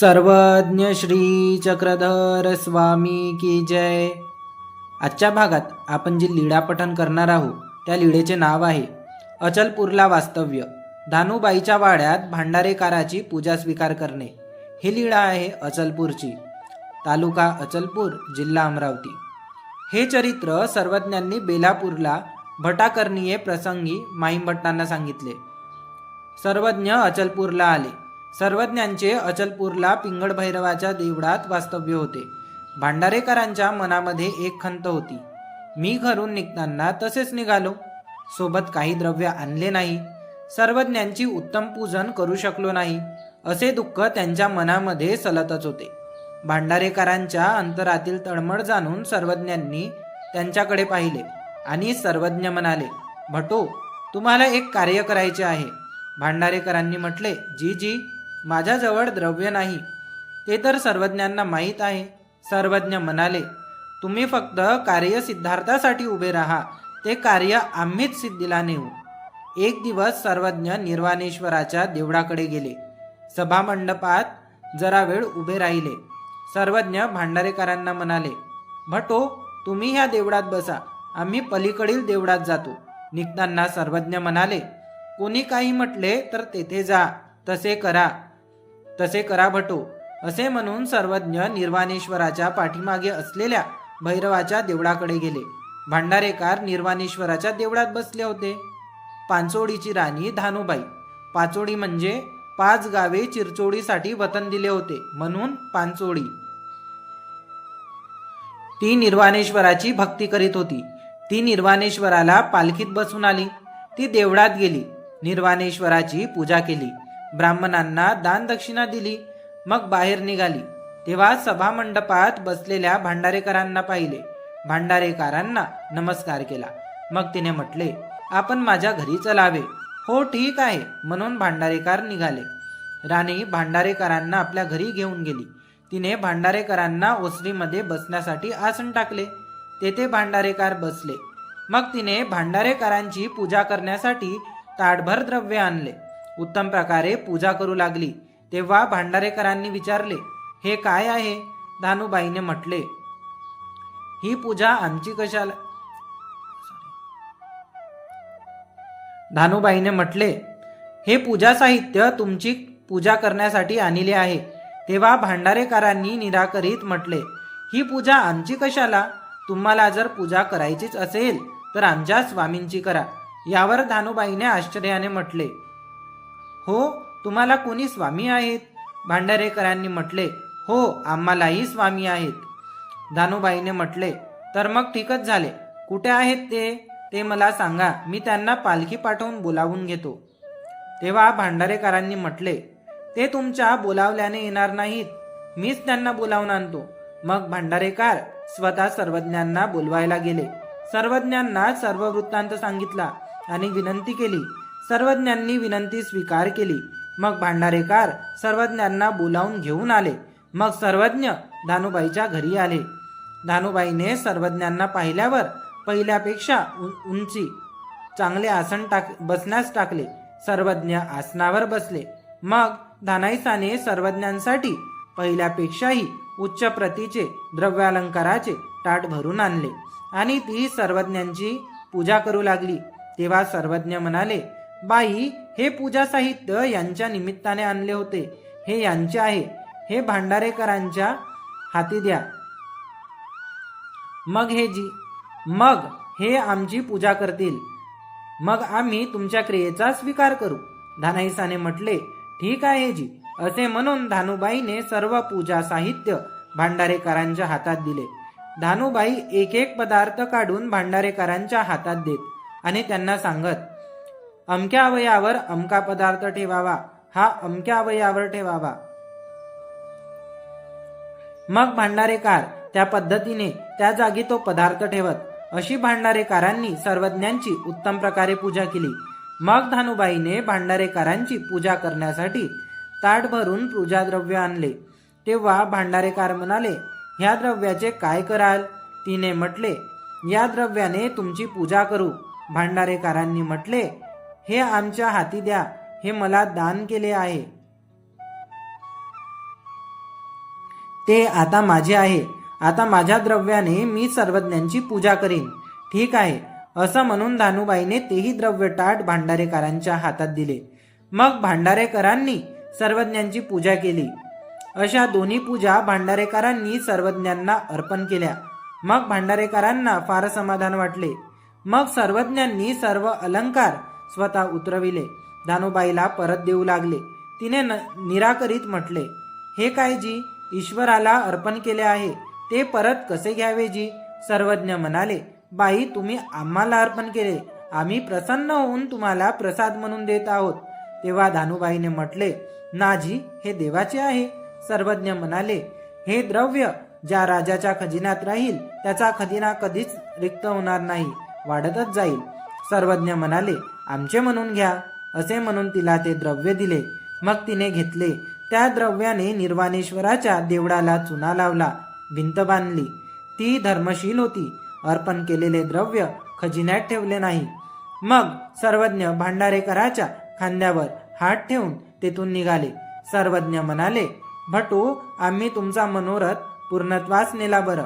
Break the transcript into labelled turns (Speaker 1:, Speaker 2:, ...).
Speaker 1: सर्वज्ञ श्री चक्रधर स्वामी की जय. आजच्या भागात आपण जी लीळा पठण करणार आहोत त्या लीळेचे नाव आहे अचलपूरला वास्तव्य. धानूबाईच्या वाड्यात भांडारेकाराची पूजा स्वीकार करणे. ही लीळा आहे अचलपूरची. तालुका अचलपूर जिल्हा अमरावती. हे चरित्र सर्वज्ञांनी बेलापूरला भटाकर्णीये प्रसंगी माईंभट्टांना सांगितले. सर्वज्ञ अचलपूरला आले. सर्वज्ञांचे अचलपूरला पिंगळ भैरवाच्या देवळात वास्तव्य होते. भांडारेकरांच्या मनामध्ये एक खंत होती. मी घरून निघताना तसेच निघालो. सोबत काही द्रव्य आणले नाही. सर्वज्ञांची उत्तम पूजन करू शकलो नाही. असे दुःख त्यांच्या मनामध्ये सलतच होते. भांडारेकरांच्या अंतरातील तळमळ जाणून सर्वज्ञांनी त्यांच्याकडे पाहिले आणि सर्वज्ञ म्हणाले भटो तुम्हाला एक कार्य करायचे आहे. भांडारेकरांनी म्हटले जी जी. माझ्याजवळ द्रव्य नाही. ते तर सर्वज्ञांना माहीत आहे. सर्वज्ञ म्हणाले तुम्ही फक्त कार्य सिद्धार्थासाठी उभे राहा. ते कार्य आम्हीच सिद्धीला नेऊ. एक दिवस सर्वज्ञ निर्वाणेश्वराच्या देवळाकडे गेले. सभामंडपात जरा वेळ उभे राहिले. सर्वज्ञ भांडारेकरांना म्हणाले भटो तुम्ही ह्या देवळात बसा. आम्ही पलीकडील देवळात जातो. निघताना सर्वज्ञ म्हणाले कोणी काही म्हटले तर तेथे जा. तसे करा. तसे करा भटो असे म्हणून सर्वज्ञ निर्वाणेश्वराच्या पाठीमागे असलेल्या भैरवाच्या देवळाकडे गेले. भांडारेकार निर्वाणेश्वराच्या देवळात बसले होते. पाचोडीची राणी धानुबाई पाचोडी म्हणजे पाच गावे चिरचोडीसाठी वतन दिले होते म्हणून पांचोडी. ती निर्वाणेश्वराची भक्ती करीत होती. ती निर्वाणेश्वराला पालखीत बसून आली. ती देवळात गेली. निर्वाणेश्वराची पूजा केली. ब्राह्मणांना दानदक्षिणा दिली. मग बाहेर निघाली. तेव्हा सभामंडपात बसलेल्या भांडारेकरांना पाहिले. भांडारेकरांना नमस्कार केला. मग तिने म्हटले आपण माझ्या घरी चलावे. हो ठीक आहे म्हणून भांडारेकार निघाले. राणी भांडारेकरांना आपल्या घरी घेऊन गेली. तिने भांडारेकरांना ओसरीमध्ये बसण्यासाठी आसन टाकले. तेथे भांडारेकार बसले. मग तिने भांडारेकरांची पूजा करण्यासाठी ताटभर द्रव्य आणले. उत्तम प्रकारे पूजा करू लागली. तेव्हा भांडारेकरांनी विचारले हे काय आहे? धानुबाईने म्हटले ही पूजा आमची कशाला धानुबाईने म्हटले हे पूजा साहित्य तुमची पूजा करण्यासाठी आणले आहे. तेव्हा भांडारेकरांनी निराकरीत म्हटले ही पूजा आमची कशाला? तुम्हाला जर पूजा करायचीच असेल तर आमच्या स्वामींची करा. यावर धानुबाईने आश्चर्याने म्हटले हो तुम्हाला कोणी स्वामी आहेत? भांडारेकरांनी म्हटले हो आम्हालाही स्वामी आहेत. दानूबाईने म्हटले तर मग ठीकच झाले. कुठे आहेत ते? ते मला सांगा. मी त्यांना पालखी पाठवून बोलावून घेतो. तेव्हा भांडारेकरांनी म्हटले ते तुमच्या बोलावल्याने येणार नाहीत. मीच त्यांना बोलावून आणतो. मग भांडारेकार स्वतः सर्वज्ञांना बोलवायला गेले. सर्वज्ञांना सर्व वृत्तांत सांगितला आणि विनंती केली सर्वज्ञांनी विनंती स्वीकार केली. मग भांडारेकार सर्वज्ञांना बोलावून घेऊन आले. मग सर्वज्ञ धानुबाईच्या घरी आले. धानुबाईने सर्वज्ञांना पाहिल्यावर पहिल्यापेक्षा उ- उंची चांगले आसन टाक बसण्यास टाकले. सर्वज्ञ आसनावर बसले. मग धानाईसाने सर्वज्ञांसाठी पहिल्यापेक्षाही उच्च प्रतीचे द्रव्यालंकाराचे ताट भरून आणले. आणि ती सर्वज्ञांची पूजा करू लागली. तेव्हा सर्वज्ञ म्हणाले बाई हे पूजा साहित्य यांच्या निमित्ताने आणले होते. हे यांचे आहे. हे भांडारेकरांच्या हाती द्या. मग हे जी मग हे आमची पूजा करतील. मग आम्ही तुमच्या क्रियेचा स्वीकार करू. धानाईसाने म्हटले ठीक आहे जी. असे म्हणून धानुबाईने सर्व पूजा साहित्य भांडारेकरांच्या हातात दिले. धानुबाई एक एक पदार्थ काढून भांडारेकरांच्या हातात देत आणि त्यांना सांगत अमक्या अवयावर अमका पदार्थ ठेवावा. हा अमक्या अवयावर ठेवावा. मग भांडारेकार त्या पद्धतीने त्या जागी तो पदार्थ ठेवत अशी भांडारेकारांनी सर्वज्ञांची उत्तम प्रकारे पूजा केली. मग धानुबाईने भांडारेकारांची पूजा करण्यासाठी ताट भरून पूजा द्रव्य आणले. तेव्हा भांडारेकार म्हणाले ह्या द्रव्याचे काय कराल? तिने म्हटले या द्रव्याने तुमची पूजा करू. भांडारेकारांनी म्हटले हे आमच्या हाती द्या. हे मला दान केले आहे. ते आता माझे आहे. आता माझ्या द्रव्याने मी सर्वज्ञांची पूजा करीन. ठीक आहे. असं म्हणून धानुबाईने तेही द्रव्य ताट भांडारेकरांच्या हातात दिले. मग भांडारेकरांनी सर्वज्ञांची पूजा केली. अशा दोन्ही पूजा भांडारेकरांनी सर्वज्ञांना अर्पण केल्या. मग भांडारेकरांना फार समाधान वाटले. मग सर्वज्ञांनी सर्व अलंकार स्वतः उतरविले. दानूबाईला परत देऊ लागले. तिने न निराकरीत म्हटले हे काय जी? ईश्वराला अर्पण केले आहे. ते परत कसे घ्यावे जी? सर्वज्ञ म्हणाले बाई तुम्ही आम्हाला अर्पण केले. आम्ही प्रसन्न होऊन तुम्हाला प्रसाद म्हणून देत आहोत. तेव्हा धानुबाईने म्हटले नाजी हे देवाचे आहे. सर्वज्ञ म्हणाले हे द्रव्य ज्या राजाच्या खजिन्यात राहील त्याचा खजिना कधीच रिक्त होणार नाही. वाढतच जाईल. सर्वज्ञ म्हणाले आमचे म्हणून घ्या असे म्हणून तिला ते द्रव्य दिले. मग तिने घेतले. त्या द्रव्याने निर्वाणेश्वराच्या देवळाला चुना लावला भिंत बांधली. ती धर्मशील होती. अर्पण केलेले द्रव्य खजिन्यात ठेवले नाही. मग सर्वज्ञ भांडारेकराच्या खांद्यावर हात ठेवून तेथून निघाले. सर्वज्ञ म्हणाले भटू आम्ही तुमचा मनोरथ पूर्णत्वास नेला बरं.